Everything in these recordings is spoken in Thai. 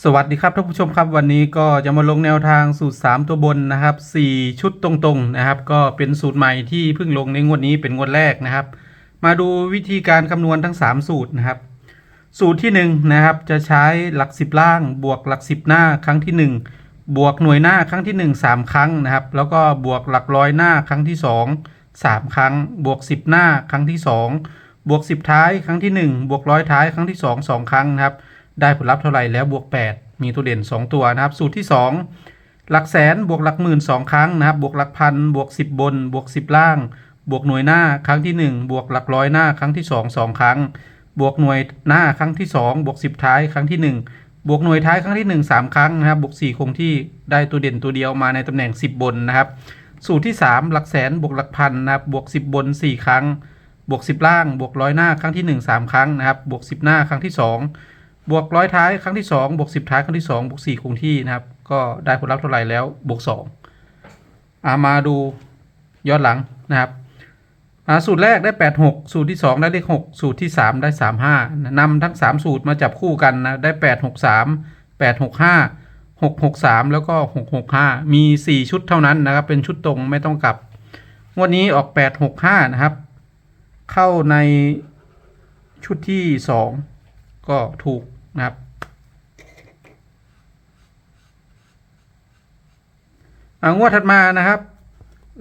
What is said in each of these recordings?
สวัสดีครับท่านผู้ชมครับวันนี้ก็จะมาลงแนวทางสูตร 3 ตัวบนนะครับ 4 ชุดตรงๆนะครับ ก็เป็นสูตรใหม่ที่เพิ่งลงในงวดนี้เป็นงวดแรกนะครับ มาดูวิธีการคำนวณทั้ง 3 สูตรนะครับ สูตรที่1นะครับจะใช้หลัก 10 ล่าง บวกหลัก 10 หน้าครั้งที่ 1 บวกหน่วยหน้าครั้งที่ 1 3 ครั้งนะครับ แล้วก็บวกหลักร้อยหน้าครั้งที่ 2 3 ครั้ง บวก 10 หน้าครั้งที่ 2 บวก 10 ท้ายครั้งที่ 1 บวกร้อยท้ายครั้งที่ 2 2 ครั้งนะครับ ได้ผลลัพธ์เท่าไหร่แล้วบวก 8 มีตัวเด่น 2 ตัวนะครับ สูตรที่ 2 หลักแสนบวกหลักหมื่น 2 ครั้งนะครับ บวกหลักพันบวก 10 บน บวก 10 ล่าง บวกหน่วยหน้าครั้งที่ 1 บวกหลักร้อยหน้าครั้งที่ 2 2 ครั้ง บวกหน่วยหน้าครั้งที่ 2 บวก 10 ท้ายครั้งที่ 1บวกหน่วยท้ายครั้งที่ 1 3 ครั้งนะครับ บวก 4 คงที่ได้ตัวเด่นตัวเดียวมาในตำแหน่ง 10 บนนะครับ สูตรที่ 3 หลักแสนบวกหลักพันนะครับ บวก 10 บน 4 ครั้ง บวก 10 ล่าง บวกร้อยหน้าครั้งที่ 1 3 ครั้งนะครับ บวก 10 หน้าครั้งที่ 2 บวกร้อยท้ายครั้งที่ 2 บวก 10 ท้ายครั้งที่ 2 บวก 4 คงที่นะครับ ก็ได้ผลลัพธ์เท่าไหร่แล้วบวก2อามาดูย้อนหลังนะครับสูตรแรกได้ 8 6 สูตรที่ 2 ได้เลข 6 สูตรที่ 3 ได้ 3 5นำทั้ง 3 สูตรมาจับคู่กันนะได้ 8 6 3 8 6 5 6 6 3 แล้วก็ 6 6 5 มี 4 ชุดเท่านั้นนะครับ เป็นชุดตรงไม่ต้องกลับ งวดนี้ออก 8 6 5 นะครับ เข้าในชุดที่ 2 ก็ถูก นะครับอ่างวดถัดมานะครับ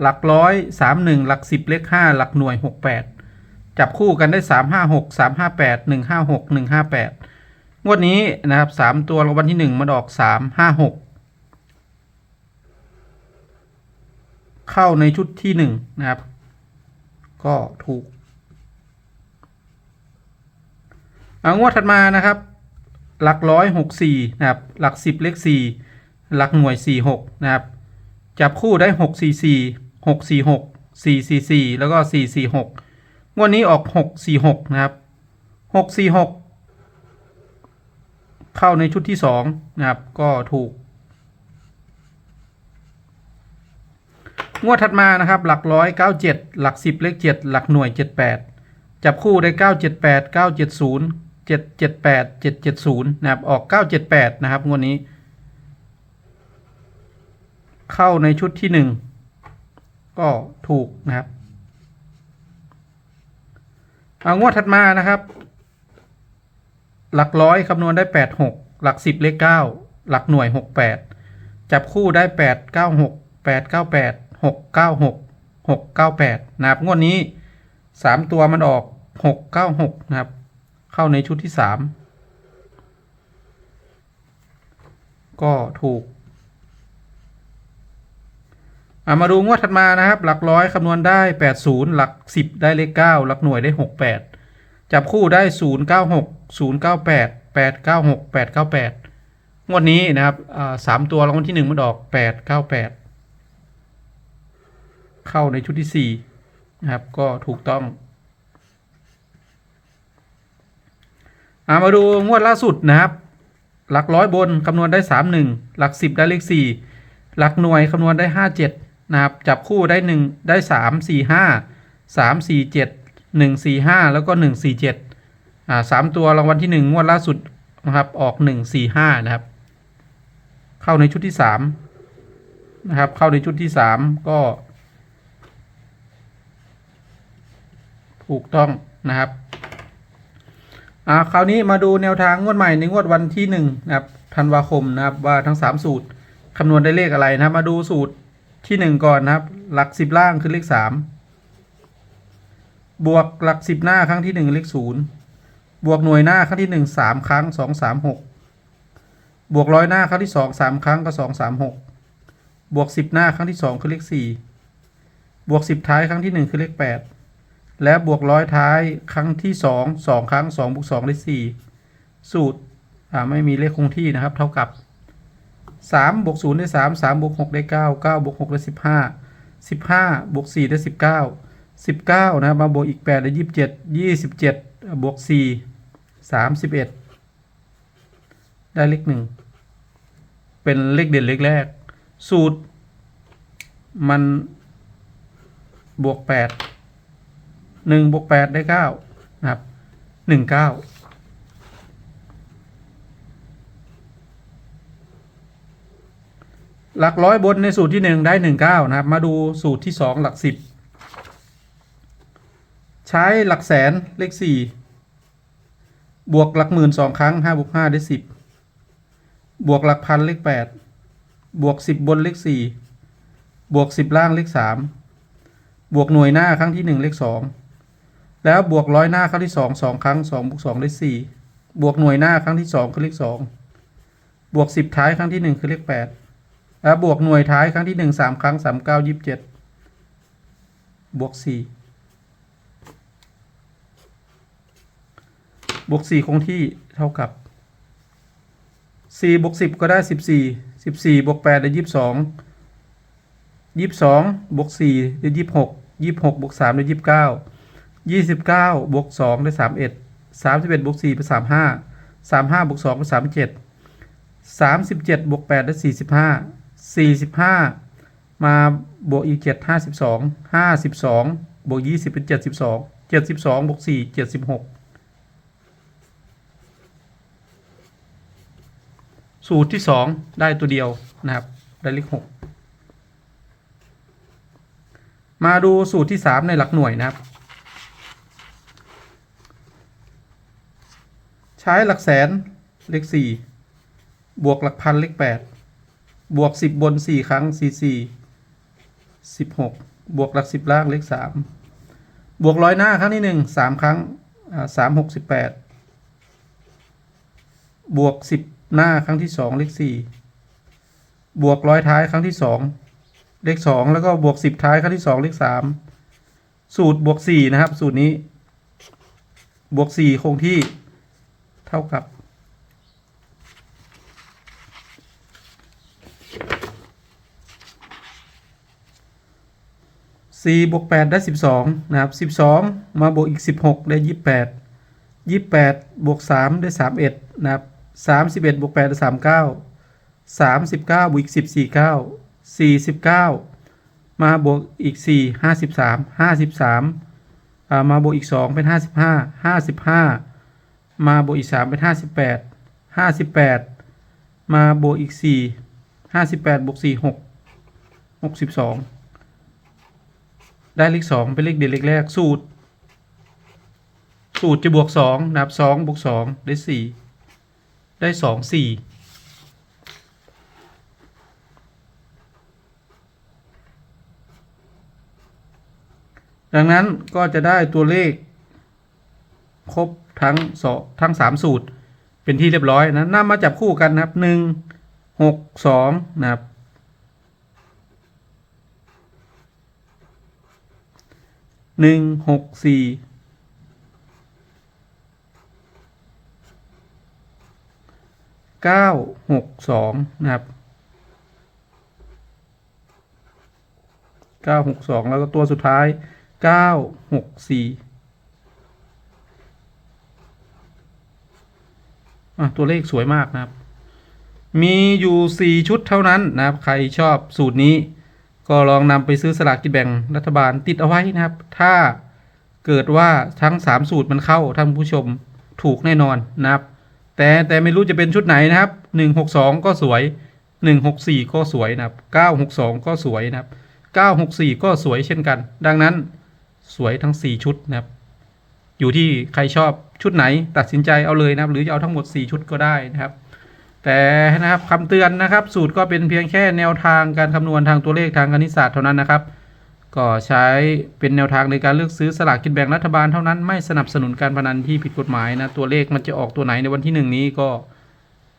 หลักร้อยสามหนึ่งหลักสิบเลขห้าหลักหน่วยหกแปดจับคู่กันได้สามห้าหกสามห้าแปดหนึ่งห้าหกหนึ่งห้าแปดงวดนี้นะครับสามตัวรางวัลที่หนึ่งมันออกสามห้าหกเข้าในชุดที่หนึ่งนะครับ ก็ถูกอ่างวดถัดมานะครับ หลักร้อยหกสี่นะครับ หลักสิบเลขสี่หลักหน่วยสี่หกนะครับ จับคู่ได้หกสี่สี่หกสี่หกสี่สี่สี่แล้วก็สี่สี่หกงวดนี้ออกหกสี่หกนะครับหกสี่หกเข้าในชุดที่สองนะครับ ก็ถูก งวดถัดมานะครับ หลักร้อยเก้าเจ็ดหลักสิบเลขเจ็ดหลักหน่วยเจ็ดแปดจับคู่ได้เก้าเจ็ดแปดเก้าเจ็ดศูนย์ เจ็ดเจ็ดแปดเจ็ดเจ็ดศูนย์นะครับออกเก้าเจ็ดแปดนะครับงวดนี้ เข้าในชุดที่หนึ่งก็ถูกนะครับเอางวดถัดมานะครับ หลักร้อยคำนวณได้แปดหกหลักสิบเลขเก้าหลักหน่วยหกแปดจับคู่ได้แปดเก้าหกแปดเก้าแปดหกเก้าหกหกเก้าแปดนะครับงวดนี้สามตัวมันออกหกเก้าหกนะครับ เข้าในชุดที่สามก็ถูกอามาดูงวดถัดมานะครับ หลักร้อยคำนวณได้ 80 หลัก 10 ได้เลข 9 หลักหน่วยได้ 68 จับคู่ได้ 096 098 896 898 งวดนี้นะครับสามตัวรางวัลที่ 1 มันออก 898 เข้าในชุดที่ 4 นะครับ ก็ถูกต้องามาดูงวดล่าสุดนะครับ หลักร้อยบนคำนวณได้ 31 หลัก 10 ได้เลข 4 หลักหน่วยคำนวณได้ 57 นะครับ จับคู่ได้ 1 ได้ 3 4 5 3 4 7 1 4 5 แล้วก็ 1 4 7อ่าสามตัวรางวัลที่ 1 งวดล่าสุดนะครับ ออก 1 4 5 นะครับ เข้าในชุดที่ 3 นะครับ เข้าในชุดที่ 3 ก็ ถูกต้องนะครับ อ่าคราวนี้มาดูแนวทางงวดใหม่ในงวดวันที่1นะครับธันวาคมนะครับว่าทั้ง3สูตรคำนวณได้เลขอะไรนะครับ มาดูสูตรที่หนึ่งก่อนนะครับ หลักสิบล่างคือเลขสามบวกหลักสิบหน้าครั้งที่หนึ่งเลขศูนย์บวกหน่วยหน้าครั้งที่หนึ่งสามครั้งสองสามหกบวกร้อยหน้าครั้งที่สองสามครั้งก็สองสามหกบวกสิบหน้าครั้งที่สองคือเลขสี่บวกสิบท้ายครั้งที่หนึ่งคือเลขแปด และบวกร้อยท้ายครั้งที่สองสองครั้งสองบวกสองได้สี่สูตรอ่าไม่มีเลขคงที่นะครับ เท่ากับสามบวกศูนย์ได้สามสามบวกหกได้เก้าเก้าบวกหกได้สิบห้าสิบห้าบวกสี่ได้สิบเก้าสิบเก้านะครับมาบวกอีกแปดได้ยี่สิบเจ็ดยี่สิบเจ็ดบวกสี่สามสิบเอ็ดได้เลขหนึ่งเป็นเลขเด่นเลขแรก สูตร มันบวกแปด หนึ่งบวกแปดได้เก้านะครับหนึ่งเก้าหลักร้อยบนในสูตรที่หนึ่งได้หนึ่งเก้านะครับ มาดูสูตรที่สองหลักสิบใช้หลักแสนเลขสี่บวกหลักหมื่นสองครั้งห้าบวกห้าได้สิบบวกหลักพันเลขแปดบวกสิบบนเลขสี่บวกสิบล่างเลขสามบวกหน่วยหน้าครั้งที่หนึ่งเลขสอง แล้วบวกร้อยหน้าครั้งที่สองสองครั้งสองบวกสองได้สี่บวกหน่วยหน้าครั้งที่สองคือเลขสองบวกสิบท้ายครั้งที่หนึ่งคือเลขแปดแล้วบวกหน่วยท้ายครั้งที่หนึ่งสามครั้งสามเก้ายี่สิบเจ็ดบวกสี่บวกสี่คงที่เท่ากับสี่บวกสิบก็ได้สิบสี่สิบสี่บวกแปดได้ยี่สิบสองยี่สิบสองบวกสี่ได้ยี่สิบหกยี่สิบหกบวกสามได้ยี่สิบเก้า ยี่สิบเก้าบวกสองได้สามเอ็ดสามสิบเอ็ดบวกสี่เป็นสามห้าสามห้าบวกสองเป็นสามเจ็ดสามสิบเจ็ดบวกแปดได้สี่สิบห้าสี่สิบห้ามาบวกอีกเจ็ดห้าสิบสองห้าสิบสองบวกยี่สิบเป็นเจ็ดสิบสองเจ็ดสิบสองบวกสี่เจ็ดสิบหกสูตรที่สองได้ตัวเดียวนะครับ ได้เลขหกมาดูสูตรที่สามในหลักหน่วยนะครับ ใช้หลักแสนเลขสี่บวกหลักพันเลขแปดบวกสิบบนสี่ครั้งสี่สี่สิบหกบวกหลักสิบล่างเลขสามบวกร้อยหน้าครั้งที่หนึ่งสามครั้งสามหกสิบแปดบวกสิบหน้าครั้งที่สองเลขสี่บวกร้อยท้ายครั้งที่สองเลขสองแล้วก็บวกสิบท้ายครั้งที่สองเลขสามสูตรบวกสี่นะครับ สูตรนี้ บวกสี่คงที่ เท่ากับสี่บวกแปดได้สิบสองนะครับสิบสองมาบวกอีกสิบหกได้ยี่แปดยี่แปดบวกสามได้สามเอ็ดนะครับสามสิบเอ็ดบวกแปดได้สามเก้าสามสิบเก้าบวกอีกสิบสี่เก้าสี่สิบเก้ามาบวกอีกสี่ห้าสิบสามห้าสิบสามมาบวกอีกสองเป็นห้าสิบห้าห้าสิบห้า มาบวกอีกสามเป็นห้าสิบแปดห้าสิบแปดมาบวกอีกสี่ห้าสิบแปดบวกสี่หกหกสิบสองได้เลขสองเป็นเลขเด่นเลขแรกสูตร สูตรจะบวกสองนับสองบวกสองได้สี่ได้สองสี่ดังนั้นก็จะได้ตัวเลขครบ ทั้งสองทั้งสามสูตร เป็นที่เรียบร้อยนะนำมาจับคู่กันนะครับหนึ่งหกสองนะครับ หนึ่งหกสี่เก้าหกสองนะครับเก้าหกสองแล้วก็ตัวสุดท้ายเก้าหกสี่ อะตัวเลขสวยมากนะครับ มีอยู่สี่ชุดเท่านั้นนะครับ ใครชอบสูตรนี้ ก็ลองนำไปซื้อสลากกินแบ่งรัฐบาลติดเอาไว้นะครับ ถ้าเกิดว่าทั้ง 3 สูตรมันเข้าท่านผู้ชมถูกแน่นอนนะครับ แต่แต่ไม่รู้จะเป็นชุดไหนนะครับ 162 ก็สวย 164 ก็สวยนะครับ 962 ก็สวยนะครับ 964 ก็สวยเช่นกัน ดังนั้นสวยทั้ง 4 ชุดนะครับ อยู่ที่ใครชอบชุดไหนตัดสินใจเอาเลยนะครับ หรือจะเอาทั้งหมด 4 ชุดก็ได้นะครับ แต่นะครับคำเตือนนะครับ สูตรก็เป็นเพียงแค่แนวทางการคำนวณทางตัวเลขทางคณิตศาสตร์เท่านั้นนะครับ ก็ใช้เป็นแนวทางในการเลือกซื้อสลากกินแบ่งรัฐบาลเท่านั้นไม่สนับสนุนการพนันที่ผิดกฎหมายนะตัวเลขมันจะออกตัวไหนในวันที่หนึ่งนี้ก็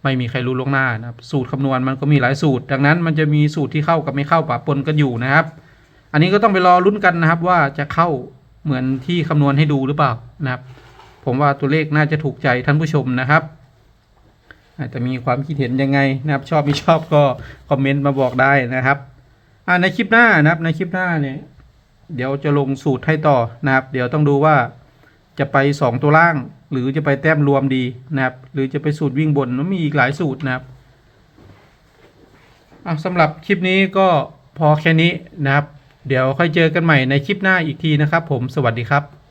ไม่มีใครรู้ล่วงหน้านะครับ สูตรคำนวณมันก็มีหลายสูตร ดังนั้นมันจะมีสูตรที่เข้ากับไม่เข้าปะปนกันอยู่นะครับ อันนี้ก็ต้องไปรอลุ้นกันนะครับว่าจะเข้า เหมือนที่คำนวณให้ดูหรือเปล่านะครับ ผมว่าตัวเลขน่าจะถูกใจท่านผู้ชมนะครับ อาจจะมีความคิดเห็นยังไงนะครับ ชอบไม่ชอบก็คอมเมนต์มาบอกได้นะครับในคลิปหน้านะครับในคลิปหน้าเนี่ยเดี๋ยวจะลงสูตรให้ต่อนะครับ เดี๋ยวต้องดูว่าจะไปสองตัวล่าง หรือจะไปแต้มรวมดีนะครับ หรือจะไปสูตรวิ่งบนมันมีอีกหลายสูตรนะครับสำหรับคลิปนี้ก็พอแค่นี้นะครับ เดี๋ยวค่อยเจอกันใหม่ในคลิปหน้าอีกทีนะครับผมสวัสดีครับ